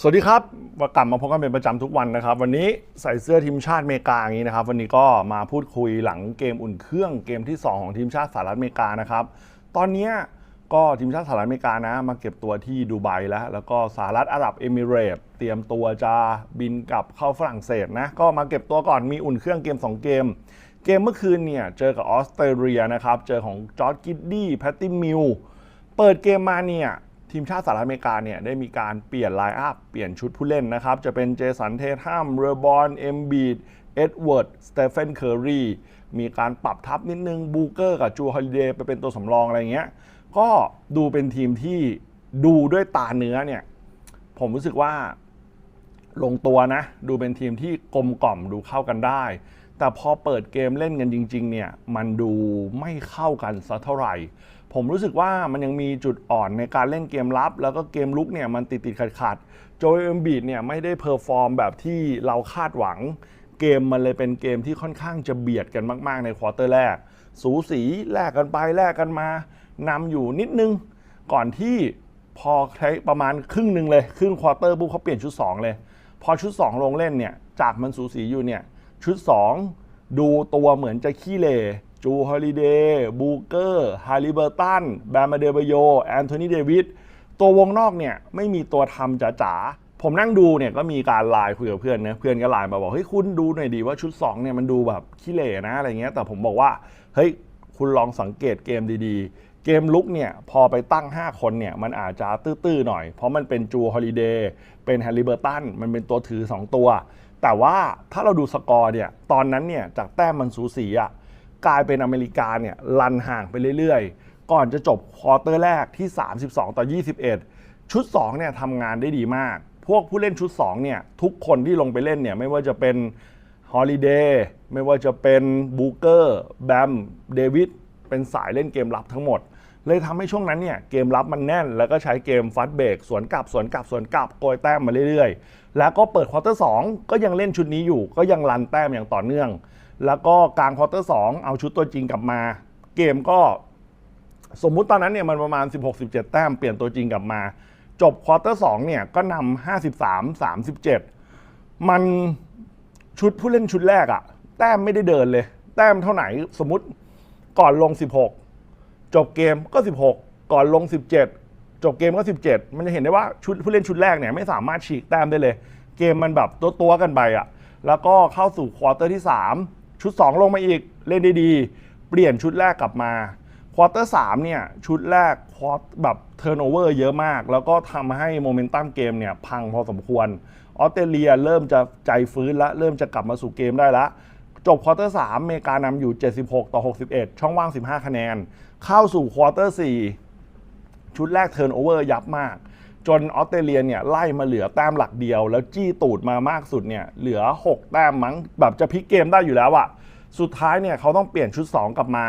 สวัสดีครับมากลับมาพบกันเป็นประจำทุกวันนะครับ วันนี้ใส่เสื้อทีมชาติอเมริกาอย่างนี้นะครับ วันนี้ก็มาพูดคุยหลังเกมอุ่นเครื่องเกมที่ 2 ของทีมชาติสหรัฐอเมริกานะครับ ตอนนี้ก็ทีมชาติสหรัฐอเมริกานะ มาเก็บตัวที่ดูไบแล้ว แล้วก็สหรัฐอาหรับเอมิเรต์เตรียมตัวจะบินกลับเข้าฝรั่งเศสนะ ก็มาเก็บตัวก่อนมีอุ่นเครื่องเกม 2 เกม เกมเมื่อคืนเนี่ยเจอกับออสเตรเลียนะครับ เจอของจอร์ดกิดดี้แพตตี้มิลเปิดเกมมาเนี่ย ทีมชาติสหรัฐอเมริกาเนี่ยได้มีการเปลี่ยนไลน์อัพเปลี่ยนชุดผู้เล่นนะครับ จะเป็นเจสันเททัมเรบอนเอมบีดเอ็ดเวิร์ดสเตเฟนเคอรีมีการปรับทับนิดนึงบูเกอร์กับจูฮอลิเดย์ไปเป็นตัวสำรองอะไรเงี้ยก็ดูเป็นทีมที่ดูด้วยตาเนื้อเนี่ย ผมรู้สึกว่าลงตัวนะ ดูเป็นทีมที่กลมกล่อมดูเข้ากันได้ แต่พอเปิดเกมเล่นกันจริง ๆ เนี่ย มันดูไม่เข้ากันสักเท่าไหร่ ผมรู้สึกว่ามันยังมีจุดอ่อนในการเล่นเกมรับ แล้วก็เกมลุกเนี่ยมันติดติดขัดขัดๆโจเอมบีดเนี่ยไม่ได้เพอร์ฟอร์มแบบที่เราคาดหวัง เกมมันเลยเป็นเกมที่ค่อนข้างจะเบียดกันมากๆ ในควอเตอร์แรก สูสีแลกกันไปแลกกันมานำอยู่นิดนึง ก่อนที่พอใช้ประมาณครึ่งหนึ่งเลย ครึ่งควอเตอร์ปุ๊บเขาเปลี่ยนชุด 2 เลย พอชุด 2 ลงเล่นเนี่ยจากมันสูสีอยู่เนี่ยชุด 2 ดูตัวเหมือนจะขี้เล จูฮอลิเดย์บูเกอร์ฮาริเบอร์ตันแบมเดเบโยแอนโทนีเดวิดตัววงนอกเนี่ยไม่มีตัวทำจ๋าๆ ผมนั่งดูเนี่ยก็มีการไลน์คุยกับเพื่อนนะเพื่อนก็ไลน์มาบอกเฮ้ยคุณดูหน่อยดีว่าชุด2เนี่ยมันดูแบบขี้เหร่นะอะไรเงี้ยแต่ผมบอกว่าเฮ้ยคุณลองสังเกตเกมดีๆ เกมลุกเนี่ยพอไปตั้ง 5 คนเนี่ยมันอาจจะตื้อๆหน่อย เพราะมันเป็นจูฮอลิเดย์เป็นแฮร์ริเบอร์ตันมันเป็นตัวถือ 2 ตัว แต่ว่าถ้าเราดูสกอร์เนี่ยตอนนั้นเนี่ยจากแต้มมันสูสีอะ กลายเป็นอเมริกาเนี่ยลันห่างไปเรื่อยๆ ก่อนจะจบควอเตอร์แรกที่ 32 ต่อ 21 ชุด2เนี่ยทำงานได้ดีมาก พวกผู้เล่นชุด2เนี่ยทุกคนที่ลงไปเล่นเนี่ยไม่ว่าจะเป็นฮอลิเดย์ไม่ว่าจะเป็นบูเกอร์แบมเดวิดเป็นสายเล่นเกมรับทั้งหมด เลยทำให้ช่วงนั้นเนี่ยเกมรับมันแน่น แล้วก็ใช้เกมฟัดเบรกสวนกลับสวนกลับสวนกลับโกยแต้มมาเรื่อยๆ แล้วก็เปิดควอเตอร์2ก็ยังเล่นชุดนี้อยู่ ก็ยังรันแต้มอย่างต่อเนื่อง แล้วก็กลางควอเตอร์2เอาชุดตัวจริงกลับมา เกมก็สมมุติตอนนั้นเนี่ยมันประมาณ 16-17 แต้มเปลี่ยนตัวจริงกลับมา จบควอเตอร์2เนี่ยก็นำ53-37 มันชุดผู้เล่นชุดแรกอะแต้มไม่ได้เดินเลย แต้มเท่าไหร่สมมติก่อนลง 16 จบเกมก็ 16 ก่อนลง 17 จบเกมก็ 17 มันจะเห็นได้ว่าชุดผู้เล่นชุดแรกเนี่ยไม่สามารถฉีกแต้มได้เลย เกมมันแบบตัวตัวๆกันไปอะแล้วก็เข้าสู่ควอเตอร์ที่ 3 ชุด 2 ลงมาอีกเล่นได้ดี เปลี่ยนชุดแรกกลับมาควอเตอร์สามเนี่ยชุดแรกควอแบบเทิร์นโอเวอร์เยอะมาก แล้วก็ทำให้โมเมนตัมเกมเนี่ยพังพอสมควรออสเตรเลียเริ่มจะใจฟื้นแล้วเริ่มจะกลับมาสู่เกมได้ล้วจบควอเตอร์สามอเมริกานำอยู่ 76 ต่อ 61 ช่องว่าง 15 คะแนน เข้าสู่ควอเตอร์สี่ชุดแรกเทิร์นโอเวอร์ยับมาก จนออสเตรเลียเนี่ยไล่มาเหลือแต้มหลักเดียว แล้วจี้ตูดมามากสุดเนี่ยเหลือ 6 แต้มมั้งแบบจะพลิกเกมได้อยู่แล้วอะสุดท้ายเนี่ยเขาต้องเปลี่ยนชุด 2 กลับมา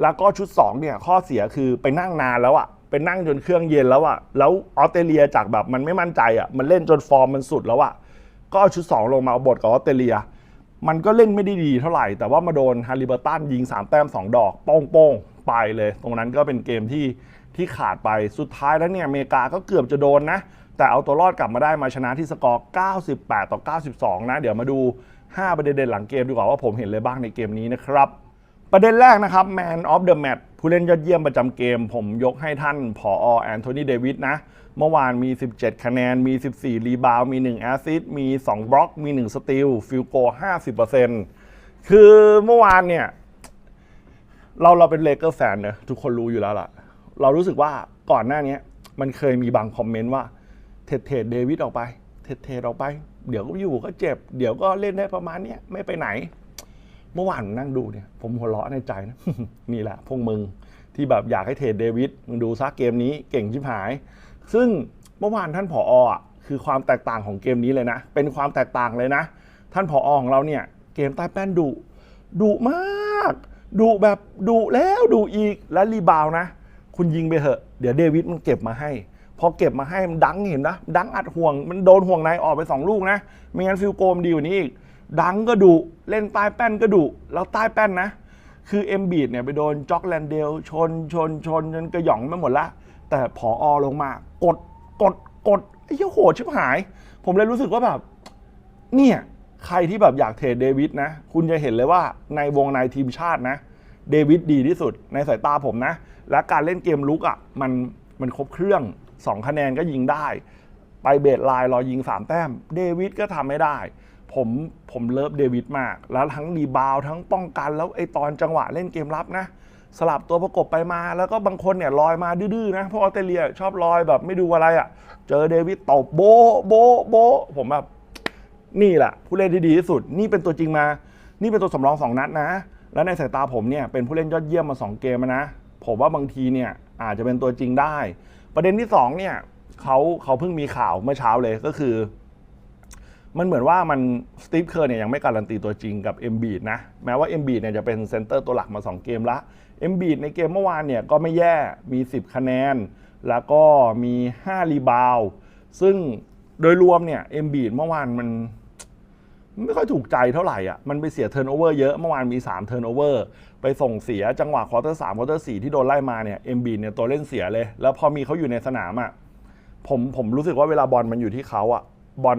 แล้วก็ชุด2เนี่ยข้อเสียคือไปนั่งนานแล้วอะไปนั่งจนเครื่องเย็นแล้วอะแล้วออสเตรเลียจากแบบมันไม่มั่นใจอะมันเล่นจนฟอร์มมันสุดแล้วอะก็เอาชุด 2 ลงมาเอาบทกับออสเตรเลีย มันก็เล่นไม่ได้ดีเท่าไหร่ แต่ว่ามาโดนฮาริเบอร์ตันยิง 3 แต้ม 2 ดอกโป้งๆไปเลย ตรงนั้นก็เป็นเกมที่ ที่ขาดไปสุดท้ายแล้วเนี่ยอเมริกาก็เกือบจะโดนนะ แต่เอาตัวรอดกลับมาได้มาชนะที่สกอร์ 98 ต่อ 92 นะ เดี๋ยวมาดู 5 ประเด็นเด่นหลังเกมดีกว่าว่าผมเห็นเลยบ้างในเกมนี้นะครับ ประเด็นแรกนะครับ Man of the Match ผู้เล่นยอดเยี่ยมประจำเกม ผมยกให้ท่านผอแอนโทนีเดวิดนะเมื่อวานมี 17 คะแนน มี 14 รีบาวมี 1 แอสซิสมี 2 บล็อก มี 1 สตีล ฟิลโก 50%คือเมื่อวานเนี่ย เราเราเป็นเลเกอร์แฟนเนอะทุกคนรู้อยู่แล้วล่ะ เรารู้สึกว่าก่อนหน้านี้มันเคยมีบางคอมเมนต์ว่าเทรดเทรดเดวิดออกไป เทรดเทรดออกไป เดี๋ยวก็อยู่ก็เจ็บ เดี๋ยวก็เล่นได้ประมาณเนี้ยไม่ไปไหน เมื่อวานนั่งดูเนี่ย ผมหัวเราะในใจนะนี่แหละพวกมึงที่แบบอยากให้เทรดเดวิดมึงดูซักเกมนี้เก่งชิบหาย ซึ่งเมื่อวานท่านผออะคือความแตกต่างของเกมนี้เลยนะ เป็นความแตกต่างเลยนะ ท่านผอของเราเนี่ย เกมใต้แป้นดุดุมากดุแบบดุแล้วดุอีกและรีบาวนะ คุณยิงไปเถอะ เดี๋ยวเดวิดมันเก็บมาให้ พอเก็บมาให้มันดังเห็นนะ ดังอัดห่วง มันโดนห่วงในออกไป2ลูกนะ ไม่งั้นฟิลโกมดีกว่านี้อีก ดังก็ดุ เล่นใต้แป้นก็ดุ แล้วใต้แป้นนะ คือเอ็มบีดเนี่ยไปโดนจ็อกแลนเดล ชน ชน ชนจนกระหย่องไปหมดละ แต่ผออลงมา กด กด กดไอ้เหี้ยโหดชิบหาย ผมเลยรู้สึกว่าแบบ เนี่ย ใครที่แบบอยากเทรดเดวิดนะ คุณจะเห็นเลยว่าในวงในทีมชาตินะ เดวิดดีที่สุดในสายตาผมนะ และการเล่นเกมลุกอะ่ะมันมันครบเครื่อง 2 คะแนนก็ยิงได้ ไปเบสไลน์รอยิง 3 แต้ม เดวิดก็ทำไม่ได้ ผมผมเลิฟเดวิดมาก แล้วทั้งรีบาวทั้งป้องกันแล้วไอตอนจังหวะเล่นเกมรับนะ สลับตัวประกบไปมา แล้วก็บางคนเนี่ยลอยมาดื้อๆนะเพราะออสเตรเลียชอบลอยแบบไม่ดูอะไรอะ่ะ เจอเดวิดตบโบโบโบผมแบบนี่แหละผู้เล่นที่ดีที่สุด นี่เป็นตัวจริงมา นี่เป็นตัวสำรองสองนัดนะ แล้วในสายตาผมเนี่ยเป็นผู้เล่นยอดเยี่ยมมาสองเกมนะ ผมว่าบางทีเนี่ยอาจจะเป็นตัวจริงได้ ประเด็นที่สองเนี่ยเขาเขาเพิ่งมีข่าวเมื่อเช้าเลยก็คือ มันเหมือนว่ามันสตีฟเคอร์เนี่ยยังไม่การันตีตัวจริงกับเอ็มบีดนะแม้ว่าเอ็มบีดเนี่ยจะเป็นเซนเตอร์ตัวหลักมา 2 เกมละเอ็มบีดในเกมเมื่อวานเนี่ยก็ไม่แย่มี 10 คะแนน แล้วก็มี 5 รีบาวซึ่งโดยรวมเนี่ยเอ็มบีดเมื่อวานมัน ไม่ค่อยถูกใจเท่าไหร่อะ มันไปเสียเทิร์นโอเวอร์เยอะ เมื่อวานมี3เทิร์นโอเวอร์ ไปส่งเสียจังหวะควอเตอร์สามควอเตอร์สี่ที่โดนไล่มาเนี่ย เอ็มบีเนี่ยตัวเล่นเสียเลย แล้วพอมีเขาอยู่ในสนามอะ ผมผมรู้สึกว่าเวลาบอลมันอยู่ที่เขาอะ บอล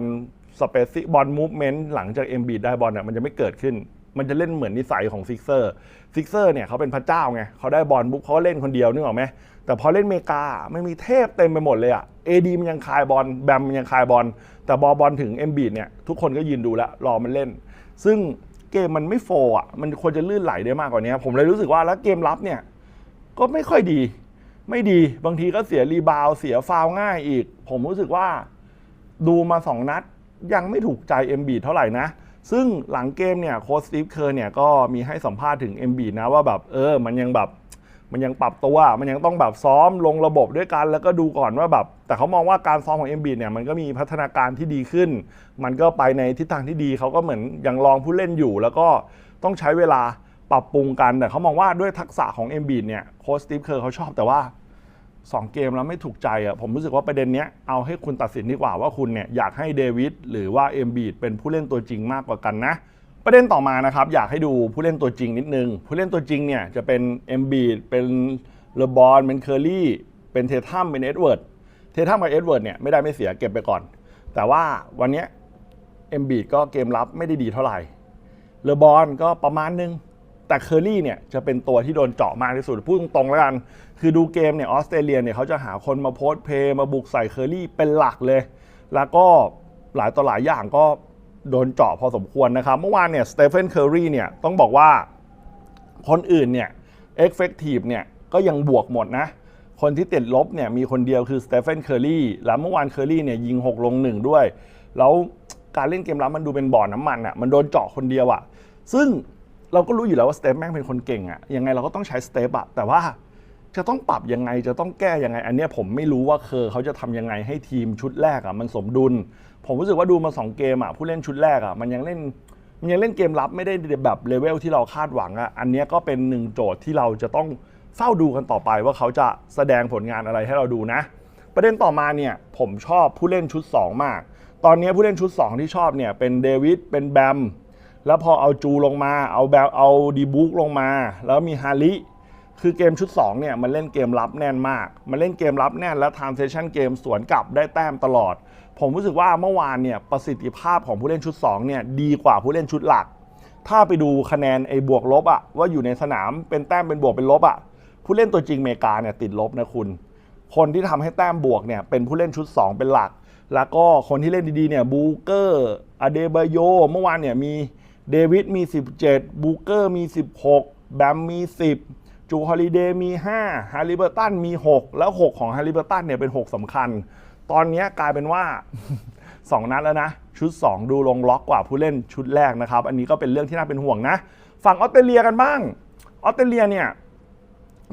สเปซิบอลมูฟเมนต์หลังจากเอ็มบีได้บอลเนี่ยมันจะไม่เกิดขึ้น มันจะเล่นเหมือนนิสัยของซิกเซอร์ซิกเซอร์เนี่ยเขาเป็นพระเจ้าไงเขาได้บอลปุ๊บเขาก็เล่นคนเดียวนึกออกไหมแต่พอเล่นเมกาไม่มีเทพเต็มไปหมดเลยอะเอดีมันยังคายบอลแบมมันยังคายบอลแต่บอบอลถึงเอ็มบีเนี่ยทุกคนก็ยืนดูแล้วรอมันเล่น ซึ่งเกมมันไม่โฟอะมันควรจะลื่นไหลได้มากกว่านี้ผมเลยรู้สึกว่าแล้วเกมรับเนี่ยก็ไม่ค่อยดี ไม่ดีบางทีก็เสียรีบาวเสียฟาวง่ายอีก ผมรู้สึกว่าดูมา2นัดยังไม่ถูกใจ m อ็มบีเท่าไหร่นะ ซึ่งหลังเกมเนี่ยโค้ชสตีฟเคอร์เนี่ยก็มีให้สัมภาษณ์ถึง m อ็นะว่าแบบเออมันยังแบบมันยังปรับตัว มันยังต้องแบบซ้อมลงระบบด้วยกัน แล้วก็ดูก่อนว่าแบบ แต่เขามองว่าการซ้อมของ m อ็เนี่ยมันก็มีพัฒนาการที่ดีขึ้น มันก็ไปในทิศทางที่ดี เขาก็เหมือนยังลองผู้เล่นอยู่ แล้วก็ต้องใช้เวลาปรับปรุงกัน แต่เขามองว่าด้วยทักษะของ m อ็เนี่ยโค้ชสตีฟเคอร์เขาชอบแต่ว่า 2เกมแล้วไม่ถูกใจอะผมรู้สึกว่าประเด็นเนี้ยเอาให้คุณตัดสินดีกว่าว่าคุณเนี่ยอยากให้เดวิดหรือว่าเอ็มบีดเป็นผู้เล่นตัวจริงมากกว่ากันนะ ประเด็นต่อมานะครับอยากให้ดูผู้เล่นตัวจริงนิดนึง ผู้เล่นตัวจริงเนี่ยจะเป็นเอ็มบีดเป็นเลบอนเป็นเคอร์รี่เป็นเททัมเป็นเอ็ดเวิร์ดเททัมกับเอ็ดเวิร์ดเนี่ยไม่ได้ไม่เสียเก็บไปก่อน แต่ว่าวันเนี้เอ็มบีดก็เกมรับไม่ได้ดีเท่าไหร่เลบอนก็ประมาณนึง แต่เคอรี่เนี่ยจะเป็นตัวที่โดนเจาะมากที่สุดพูดตรงๆแล้วกัน คือดูเกมเนี่ยออสเตรเลียเนี่ยเขาจะหาคนมาโพสเพลย์มาบุกใส่เคอรี่เป็นหลักเลย แล้วก็หลายต่อหลายอย่างก็โดนเจาะพอสมควรนะครับ เมื่อวานเนี่ยสเตเฟนเคอรี่เนี่ยต้องบอกว่าคนอื่นเนี่ยเอ็กเฟกทีฟเนี่ยก็ยังบวกหมดนะ คนที่ติดลบเนี่ยมีคนเดียวคือสเตเฟนเคอรี่แล้วเมื่อวานเคอรี่เนี่ยยิง 6 ลง 1 ด้วย แล้วการเล่นเกมรับมันดูเป็นบ่อน้ำมันอะ่ะมันโดนเจาะคนเดียวอะ่ะซึ่ง เราก็รู้อยู่แล้วว่าสเตปแม่งเป็นคนเก่งอะ่ะยังไงเราก็ต้องใช้สเตปอะแต่ว่าจะต้องปรับยังไงจะต้องแก้ยังไง อันเนี้ยผมไม่รู้ว่าเคอร์เขาจะทำยังไงให้ทีมชุดแรกอะ่ะมันสมดุล ผมรู้สึกว่าดูมา 2 เกมอะ่ะผู้เล่นชุดแรกอะ่ะมันยังเล่นมันยังเล่นเกมรับไม่ได้แบบเลเวลที่เราคาดหวังอะ่ะอันเนี้ยก็เป็นหนึ่งโจทย์ที่เราจะต้องเฝ้าดูกันต่อไปว่าเขาจะแสดงผลงานอะไรให้เราดูนะ ประเด็นต่อมาเนี่ยผมชอบผู้เล่นชุด 2 มาก ตอนนี้ผู้เล่นชุด 2 ที่ชอบเนี่ยเป็นเดวิดเป็นแบม แล้วพอเอาจูลงมา เอาแบลเอาดีบุ๊กลงมา แล้วมีฮาริคือเกมชุด2เนี่ยมันเล่นเกมรับแน่นมาก มันเล่นเกมรับแน่นแล้ว transition เกมสวนกลับได้แต้มตลอด ผมรู้สึกว่าเมื่อวานเนี่ยประสิทธิภาพของผู้เล่นชุด2เนี่ยดีกว่าผู้เล่นชุดหลัก ถ้าไปดูคะแนนไอ้บวกลบอะว่าอยู่ในสนามเป็นแต้มเป็นบวกเป็นลบอะผู้เล่นตัวจริงเมกาเนี่ยติดลบนะคุณ คนที่ทำให้แต้มบวกเนี่ยเป็นผู้เล่นชุด 2 เป็นหลัก แล้วก็คนที่เล่นดีๆเนี่ยบูเกอร์อเดเบโยเมื่อวานเนี่ยมี เดวิดมี 17 บูเกอร์มี 16 แบมมี 10 จูฮอลิเดย์มี 5 ฮาริเบอร์ตันมี 6 แล้ว 6 ของฮาริเบอร์ตันเนี่ยเป็น 6สำคัญ ตอนนี้กลายเป็นว่า 2 นัดแล้วนะ ชุด 2 ดูลงล็อกกว่าผู้เล่นชุดแรกนะครับ อันนี้ก็เป็นเรื่องที่น่าเป็นห่วงนะ ฝั่งออสเตรเลียกันบ้าง ออสเตรเลียเนี่ย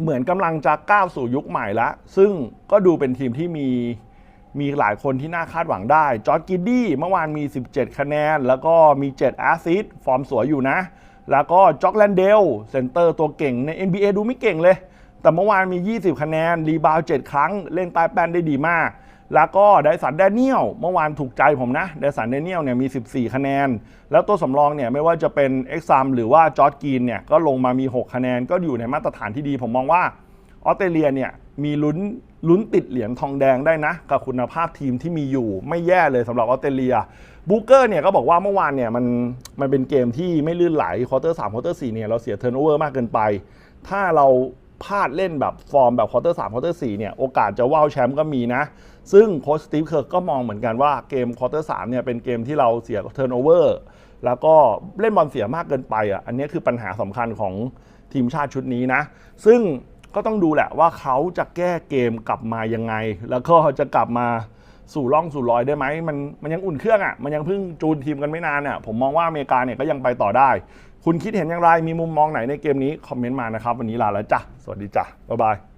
เหมือนกำลังจะก้าวสู่ยุคใหม่ล้วซึ่งก็ดูเป็นทีมที่มี มีหลายคนที่น่าคาดหวังได้ จอร์ดกิดดี้เมื่อวานมี 17 คะแนน แล้วก็มี 7 แอสซิสต์ฟอร์มสวยอยู่นะ แล้วก็จ็อกแลนเดลเซนเตอร์ตัวเก่งใน NBA ดูไม่เก่งเลย แต่เมื่อวานมี 20 คะแนน รีบาว 7 ครั้ง เล่นใต้แป้นได้ดีมาก แล้วก็ไดสันแดเนียลเมื่อวานถูกใจผมนะ ไดสันแดเนียลเนี่ยมี 14 คะแนน แล้วตัวสำรองเนี่ยไม่ว่าจะเป็นเอ็กซัมหรือว่าจอร์ดกีนเนี่ยก็ลงมามี 6 คะแนนก็อยู่ในมาตรฐานที่ดีผมมองว่าออสเตรเลียเนี่ย มีลุ้นลุ้นติดเหรียญทองแดงได้นะ กับคุณภาพทีมที่มีอยู่ไม่แย่เลยสำหรับออสเตรเลียบูเกอร์เนี่ยก็บอกว่าเมื่อวานเนี่ยมันมันเป็นเกมที่ไม่ลื่นไหลควอเตอร์สามควอเตอร์สี่เนี่ยเราเสียเทิร์นโอเวอร์มากเกินไป ถ้าเราพลาดเล่นแบบฟอร์มแบบควอเตอร์สามควอเตอร์สี่เนี่ยโอกาสจะว่าวแชมป์ก็มีนะ ซึ่งโค้ชสตีฟเคิร์กก็มองเหมือนกันว่าเกมควอเตอร์สามเนี่ยเป็นเกมที่เราเสียเทิร์นโอเวอร์แล้วก็เล่นบอลเสียมากเกินไปอะอันนี้คือปัญหาสำคัญของทีมชาติชุดนี้นะ ซึ่ง ก็ต้องดูแหละว่าเขาจะแก้เกมกลับมายังไง แล้วก็จะกลับมาสู่ร่องสู่รอยได้ไหมมันมันยังอุ่นเครื่องอะมันยังเพิ่งจูนทีมกันไม่นานเนี่ยผมมองว่าอเมริกาเนี่ยก็ยังไปต่อได้ คุณคิดเห็นอย่างไรมีมุมมองไหนในเกมนี้คอมเมนต์มานะครับ วันนี้ลาแล้วจ้ะสวัสดีจ้ะบ๊ายบาย